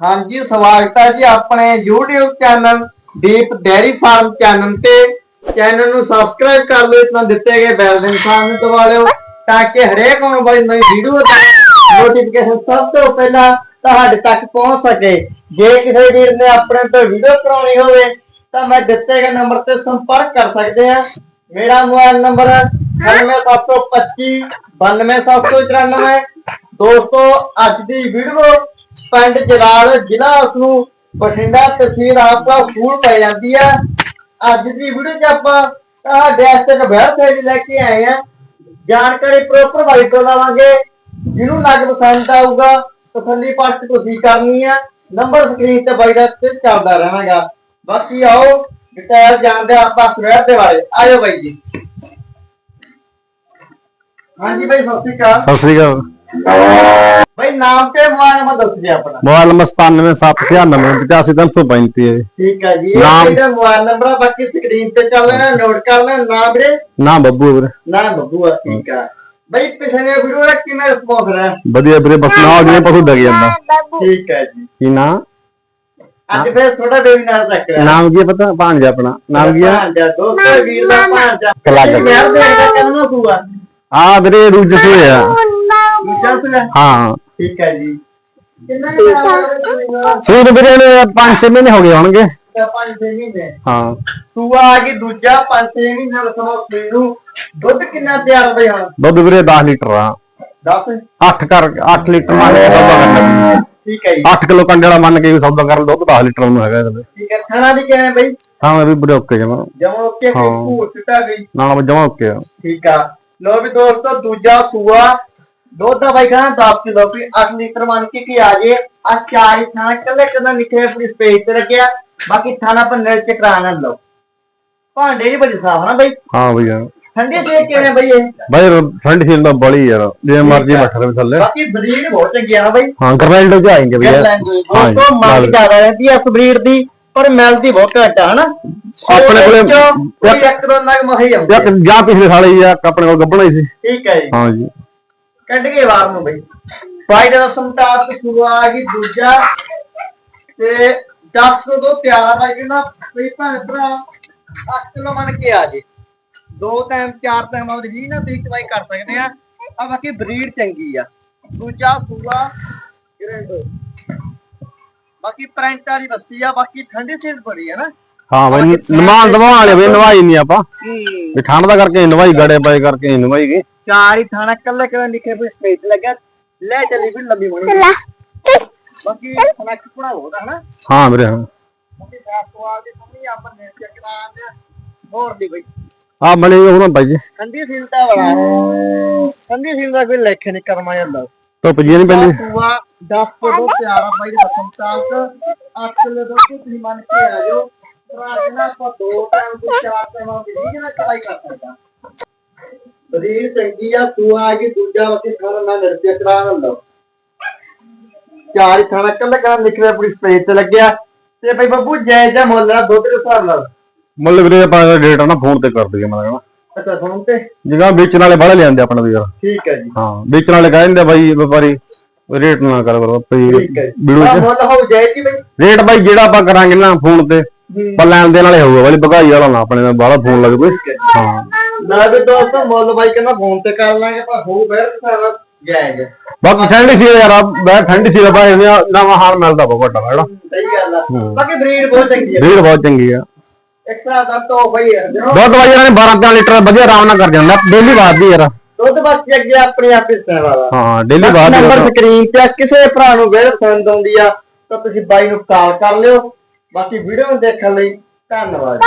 ਹਾਂਜੀ, ਸਵਾਗਤ ਹੈ ਜੀ ਆਪਣੇ YouTube channel Deep dairy farm channel ਤੇ। ਚੈਨਲ ਨੂੰ ਸਬਸਕ੍ਰਾਈਬ ਕਰ ਲਓ ਇਤਨਾ ਦਿੱਤੇ ਗਏ ਬੈਲ ਦੇ ਨਿਸ਼ਾਨ ਨੂੰ ਦਬਾ ਲਿਓ, ਤਾਂ ਕਿ ਹਰੇਕ ਆਉਣ ਵਾਲੀ ਨਵੀਂ ਵੀਡੀਓ ਦਾ ਨੋਟੀਫਿਕੇਸ਼ਨ ਸਭ ਤੋਂ ਪਹਿਲਾਂ ਤੁਹਾਡੇ ਤੱਕ ਪਹੁੰਚ ਸਕੇ। ਜੇ ਕਿਸੇ ਵੀਰ ਨੇ ਆਪਣੇ ਤੋਂ ਵੀਡੀਓ ਕਰਾਉਣੀ ਹੋਵੇ, ਤਾਂ ਮੈਂ ਦਿੱਤੇ ਗਏ ਨੰਬਰ ਤੇ ਸੰਪਰਕ ਕਰ ਸਕਦੇ ਆ ਮੇਰਾ ਮੋਬਾਈਲ ਨੰਬਰ ਹੈ 97725 92794 ਦੋਸਤੋ, ਅੱਜ ਦੀ ਵੀਡੀਓ ਪਿੰਡ ਜਲਾਲ ਜ਼ਿਲ੍ਹਾ ਉਸਨੂੰ ਬਠਿੰਡਾ ਤਹਿਸੀਲ ਆਪਕਾ ਫੂਲ ਪੈ ਜਾਂਦੀ ਆ ਅੱਜ ਦੀ ਵੀਡੀਓ 'ਚ ਆਪਾਂ ਤੁਹਾਡੇ ਵਾਸਤੇ ਇੱਕ ਬਹਿਰ ਲੈ ਕੇ ਆਏ ਆ ਜਾਣਕਾਰੀ ਪ੍ਰੋਪਰ ਵਾਈ ਤੋਂ ਜਿਹਨੂੰ ਲੱਗ ਪਸੰਦ ਆਊਗਾ ਤਸੱਲੀ ਪਰਚ ਤੁਸੀਂ ਕਰਨੀ ਆ। ਨੰਬਰ ਸਕਰੀਨ ਤੇ ਬਾਈ ਦਾ ਤੇ ਚੱਲਦਾ ਰਹਿਣਾਗਾ। ਬਾਕੀ ਆਓ ਡਿਟੇਲ ਜਾਣਦੇ ਆਪਾਂ ਸਵੇਰ ਦੇ ਬਾਰੇ। ਆਇਓ ਬਾਈ ਜੀ। ਹਾਂਜੀ ਬਾਈ, ਸਤਿ ਸ਼੍ਰੀ ਅਕਾਲ। ਸਤਿ ਸ੍ਰੀ ਅਕਾਲ। ਬਾਈ ਨਾਮ ਤੇ ਮੋਬਾਈਲ ਨੰਬਰ ਦੱਸ ਦਿਓ ਆਪਣਾ। ਮੋਬਾਈਲ ਨੰਬਰ 9779985335 ਹੈ। ਠੀਕ ਹੈ ਜੀ ਨਾਮ- ਇਹਦਾ ਮੋਬਾਈਲ ਨੰਬਰ ਆ ਬਾਕੀ ਸਕਰੀਨ ਤੇ ਚੱਲ ਰਿਹਾ ਨੋਟ ਕਰ ਲੈ ਨਾਮ ਵੀਰੇ। ਨਾ ਬੱਬੂ ਹੈ ਵੀਰੇ। ਨਾ ਬੱਬੂ ਆ ਠੀਕ ਆ। ਬਾਈ ਪਿਛਲੇ ਵੀਡੀਓ ਦਾ ਕਿਵੇਂ ਰਿਸਪੌਂਸ ਰਿਹਾ? ਵਧੀਆ ਵੀਰੇ ਬਸ ਨਾਲ ਜਿਵੇਂ ਪਸ਼ੂ ਡਗ ਜਾਂਦਾ। ਠੀਕ ਹੈ ਜੀ। ਕੀ ਨਾ? ਅੱਜ ਫਿਰ ਥੋੜਾ ਬੇਬੀ ਨਾਲ ਰਿਹਾ। ਨਾਮ ਕੀ ਹੈ ਪਤਾ? ਭਾਂਜਾ ਆਪਣਾ। ਨਾਮ ਕੀ ਹੈ? ਭਾਂਜਾ ਦੋਸਤੋ ਵੀਰ ਦਾ ਭਾਂਜਾ ਕਲਾਕਾਰ। ਇਹ ਯਾਰ ਦੇ ਦਾ ਕਹਿੰਦਾ ਸੂਆ ਆ? ਵੀਰੇ ਰੂਜ ਸੇ ਆ। ਦੂਜਾ ਸੂਆ ਹਾਂ। ਠੀਕ ਹੈ ਜੀ। ਕਿੰਨਾ ਕੁ ਸੂਦ ਵੀਰੇ ਨੇ 5-6 ਮਹੀਨੇ ਹੋ ਗਏ ਹੋਣਗੇ। ਪੰਜ ਛੇ ਮਹੀਨੇ। ਹਾਂ। ਸੂਆ ਆ ਗਈ ਦੂਜਾ ਪੰਜ ਛੇ ਮਹੀਨੇ ਰਸਮੋ ਸੂਈ ਨੂੰ। ਦੁੱਧ ਕਿੰਨਾ ਤਿਆਰ ਬਈ ਹੁਣ? ਦੁੱਧ ਵੀਰੇ 10 ਲੀਟਰ ਆ। 10 8 ਕਰ 8 ਲੀਟਰ ਮੰਨ ਕੇ ਸੌਦਾ ਕਰਨਾ। ਠੀਕ ਹੈ ਜੀ। 8 ਕਿਲੋ ਕੰਡੇ ਵਾਲਾ ਮੰਨ ਕੇ ਵੀ ਸੌਦਾ ਕਰਨ ਦੁੱਧ 10 ਲੀਟਰ ਨੂੰ ਹੈਗਾ ਇਹਦੇ ਠੀਕ ਹੈ ਖਾਣਾ ਦੀ ਕਿਵੇਂ ਬਈ? ਹਾਂ ਵੀ ਵੀਰੇ ਓਕੇ ਜਮਾ। ਜਮਾ ਉੱਤੇ ਹਾਂ। ਭੂਰ ਸਿੱਟਾ ਗਈ? ਨਾਲ ਜਮਾ ਓਕੇ ਆ। ਠੀਕ ਆ। ਲੋ ਵੀ ਦੋਸਤੋ ਦੂਜਾ ਸੂਆ ਦੁੱਧ ਦਾ ਬਾਈ ਖਾਣਾ 10 ਕਿਲੋ ਵੀ 8 ਲੀਟਰ ਮੰਨ ਕੇ ਕੀ ਆ ਜੇ। ਆ ਚਾਰ ਹੀ ਥਾਣਾ ਕੱਲੇ ਕੱਲੇ ਨਿੱਕੇ ਆਪਣੀ ਸਪੇਸ ਤੇ ਰੱਖਿਆ ਬਾਕੀ ਥਾਣਾ ਪੰਨੇਲ ਚ ਕਰਾਣਾ ਲਓ। ਭਾਂਡੇ ਨਹੀਂ ਬੜੀ ਸਾਫ਼ ਨਾ ਬਈ। ਹਾਂ ਭਈਆ ਠੰਡੇ ਤੇ ਕਿਵੇਂ ਬਈ ਬਾਈ ਠੰਡ ਸੀ ਦਾ ਬੜੀ ਯਾਰ। ਜੇ ਮਰਜ਼ੀ ਬੈਠਾ ਰਹੇ ਥੱਲੇ। ਬਾਕੀ ਬਰੀਡ ਬਹੁਤ ਚੰਗੀ ਆ ਨਾ ਬਈ। ਹਾਂ ਗਰਨੈਲਡੋ ਚ ਆਏਂਗੇ ਭਈਆ ਉਹ ਤੋਂ ਮੰਗ ਜ਼ਿਆਦਾ ਰਹਿੰਦੀ ਆ ਇਸ ਬਰੀਡ ਦੀ ਪਰ ਮਿਲਦੀ ਬਹੁਤ ਘੱਟ ਆ ਹਨਾ? ਆਪਣੇ ਕੋਲੇ ਇੱਕ ਇੱਕ ਦੋ ਨਗ ਮਹੀ ਆਉਂਦੇ ਇੱਕ ਜਾਂ ਪਿਛਲੇ ਸਾਲ ਹੀ ਆ ਆਪਣੇ ਕੋਲ ਗੱਬਣਾ ਹੀ ਸੀ। ਠੀਕ ਹੈ ਜੀ। ਹਾਂ ਜੀ। ਕੱਢ ਕੇ ਵਾਰ ਨੂੰ ਬਈ। ਦਾ ਸੰਤਾਪ ਤੇ ਸ਼ੁਰੂ ਆ ਗਈ ਦੂਜਾ ਤੇ 10 ਤੋਂ ਤਿਆਰ ਬਾਈ ਕਹਿੰਦਾ ਬਈ ਭੈਣ ਭਰਾ 8 ਕਿਲੋ ਮੰਨ ਕੇ ਆ ਜੇ। ਦੋ ਟਾਈਮ ਚਾਰ ਟਾਈਮ ਆਉਂਦੀ ਜੀ ਨਾ ਤੁਸੀਂ ਚਵਾਈ ਕਰ ਸਕਦੇ ਆ। ਆ ਬਾਕੀ ਬਰੀਡ ਚੰਗੀ ਆ। ਦੂਜਾ ਸੂਆ ਗ੍ਰੈਂਡੋ ਬਾਕੀ ਪ੍ਰਿੰਟ ਵਾਲੀ ਬੱਤੀ ਆ ਬਾਕੀ ਠੰਡੀ ਸੀਜ਼ ਬੜੀ ਆ ਨਾ। ਹਾਂ ਬਈ ਨਮਾਨ ਦਵਾਉਣ ਵਾਲੇ ਬਈ ਨਵਾਈ ਨਹੀਂ ਆਪਾਂ। ਵੀ ਠੰਡ ਦਾ ਕਰਕੇ ਨਵਾਈ ਗੜੇ ਪਏ ਕਰਕੇ ਨਵਾਈ ਗਏ। ਚਾਰ ਹੀ ਥਾਣਾ ਕੱਲੇ ਕਿਵੇਂ ਲਿਖੇ ਵੀ ਸਪੇਸ ਲੱਗਾ ਲੈ ਚੱਲੀ ਵੀ ਲੰਬੀ ਬਣੀ ਬਾਕੀ ਸਨੈਕਸ ਬਣਾ ਹੋਦਾ ਹਨਾ? ਹਾਂ ਵੀਰੇ ਹਾਂ। ਬਾਕੀ ਸਾਫ਼ ਸਵਾਲ ਦੀ ਸਮਝ ਆਪਾਂ ਨੇ ਚੈੱਕ ਕਰਾਉਂਦੇ ਆ ਹੋਰ ਦੀ ਬਈ। ਆ ਬਣੇ ਉਹਨਾਂ ਬਾਈ ਜੀ। ਸੀਲਤਾ ਵਾਲਾ। ਠੰਡੀ ਸੀਲ ਦਾ ਕੋਈ ਲੇਖ ਨਹੀਂ ਕਰਮਾ ਜਾਂਦਾ। ਧੁੱਪ ਜੀ ਨਹੀਂ ਪੈਂਦੀ। ਸੂਆ 10 ਤੋਂ ਦੋ ਪਿਆਰਾ ਬਾਈ ਦੇ ਬਸਮ ਤਾਲਕ 8 ਕਿਲੋ ਦੁੱਧ ਤੁਸੀਂ ਮੰਨ ਕੇ ਆ ਜਾਓ। ਭਰਾ ਜਨਾ ਆਪਾਂ ਦੋ ਟਾਈਮ ਤੋਂ ਚਾਰ ਟਾਈਮ ਆਉਂਦੀ ਨਹੀਂ ਜਨਾ ਕਮਾਈ ਕਰ ਸਕਦਾ ਬਰੀਰ ਚੰਗੀ ਆ ਸੂਆ ਆ ਗਈ ਦੂਜਾ ਵਕੀ ਖਾਣਾ ਮੈਂ ਨਿਰਪਿਆ ਕਰਾ ਦਿੰਦਾ। ਚਾਰ ਖਾਣਾ ਕੱਲਾ ਕਰਾ ਨਿਕਲਿਆ ਆਪਣੀ ਸਪੇਸ ਤੇ ਲੱਗਿਆ। ਤੇ ਬਈ ਬੱਬੂ ਜੈ ਜੈ ਮੁੱਲ ਦਾ ਦੁੱਧ ਦੇ ਹਿਸਾਬ ਨਾਲ। ਮੁੱਲ ਵੀਰੇ ਆਪਾਂ ਰੇਟ ਨਾ ਫੋਨ ਤੇ ਕਰ ਦਈਏ ਮੈਂ ਕਹਿੰਦਾ ਅੱਛਾ ਫੋਨ ਤੇ? ਜਿਗਾ ਵੇਚਣ ਵਾਲੇ ਬੜੇ ਲਿਆਂਦੇ ਆਪਣੇ ਵੀ ਯਾਰ ਠੀਕ ਹੈ ਜੀ। ਹਾਂ ਵੇਚਣ ਵਾਲੇ ਕਹਿੰਦੇ ਬਾਈ ਵਪਾਰੀ ਰੇਟ ਨਾ ਕਰ ਕਰੋ ਜੀ। ਵੀਡੀਓ ਚ। ਮੁੱਲ ਹੋ ਜਾਏ ਜੀ ਬਈ। ਰੇਟ ਬਾਈ ਜਿਹੜਾ ਆਪਾਂ ਕਰਾਂਗੇ ਨਾ ਫੋਨ ਤੇ। ਪਰ ਲੈਣ ਦੇਣ ਵਾਲੇ ਹੋਊਗਾ ਵਾਲੀ ਭਗਾਈ ਵਾਲਾ ਨਾ ਆਪਣੇ ਨਾਲ ਬਾਹਲਾ ਫੋਨ ਲੱਗ ਕੋਈ ਹਾਂ। ਨਾ ਵੀ ਦੋਸਤੋ ਮੁੱਲ ਬਾਈ ਕਹਿੰਦਾ ਫੋਨ ਤੇ ਕਰ ਲਾਂਗੇ ਪਰ ਹੋ ਬੈਰ ਸਾਰਾ ਜਾਇਜ਼ ਹੈ। ਬਾਕੀ ਠੰਡੀ ਸੀ ਯਾਰ ਆ ਬੈ ਠੰਡੀ ਸੀ ਬਾਈ ਨਵਾਂ ਹਾਲ ਮਿਲਦਾ ਬਹੁਤ ਵੱਡਾ ਜਿਹੜਾ ਸਹੀ ਗੱਲ ਆ। ਬਾਕੀ ਬਰੀਡ ਬਹੁਤ ਚੰਗੀ ਹੈ ਰੇਟ ਬਹੁਤ ਚੰਗੀ ਆ। ਐਕਸਟਰਾ ਦਾ ਤੋਂ ਬਈ ਹੈ ਜਦੋਂ ਦੁੱਧ ਬਾਈ ਇਹਨਾਂ ਨੇ 12 13 ਲੀਟਰ ਵਧੀਆ ਆਰਾਮ ਨਾਲ ਕਰ ਜਾਂਦਾ ਡੇਲੀ ਬਾਅਦ ਦੀ ਯਾਰ। ਦੁੱਧ ਬਸ ਅੱਗੇ ਆਪਣੇ ਆਪ ਹੀ ਸਹਿ ਵਾਲਾ ਹਾਂ ਡੇਲੀ ਬਾਅਦ ਦੀ ਨੰਬਰ ਸਕਰੀਨ ਤੇ ਆ, ਕਿਸੇ ਭਰਾ ਨੂੰ ਵੇਰ ਪਸੰਦ ਆਉਂਦੀ ਆ ਤਾਂ ਤੁਸੀਂ ਬਾਈ ਨੂੰ ਕਾਲ ਕਰ ਲਿਓ। ਬਾਕੀ ਵੀਡੀਓ ਨੂੰ ਦੇਖਣ ਲਈ ਧੰਨਵਾਦ।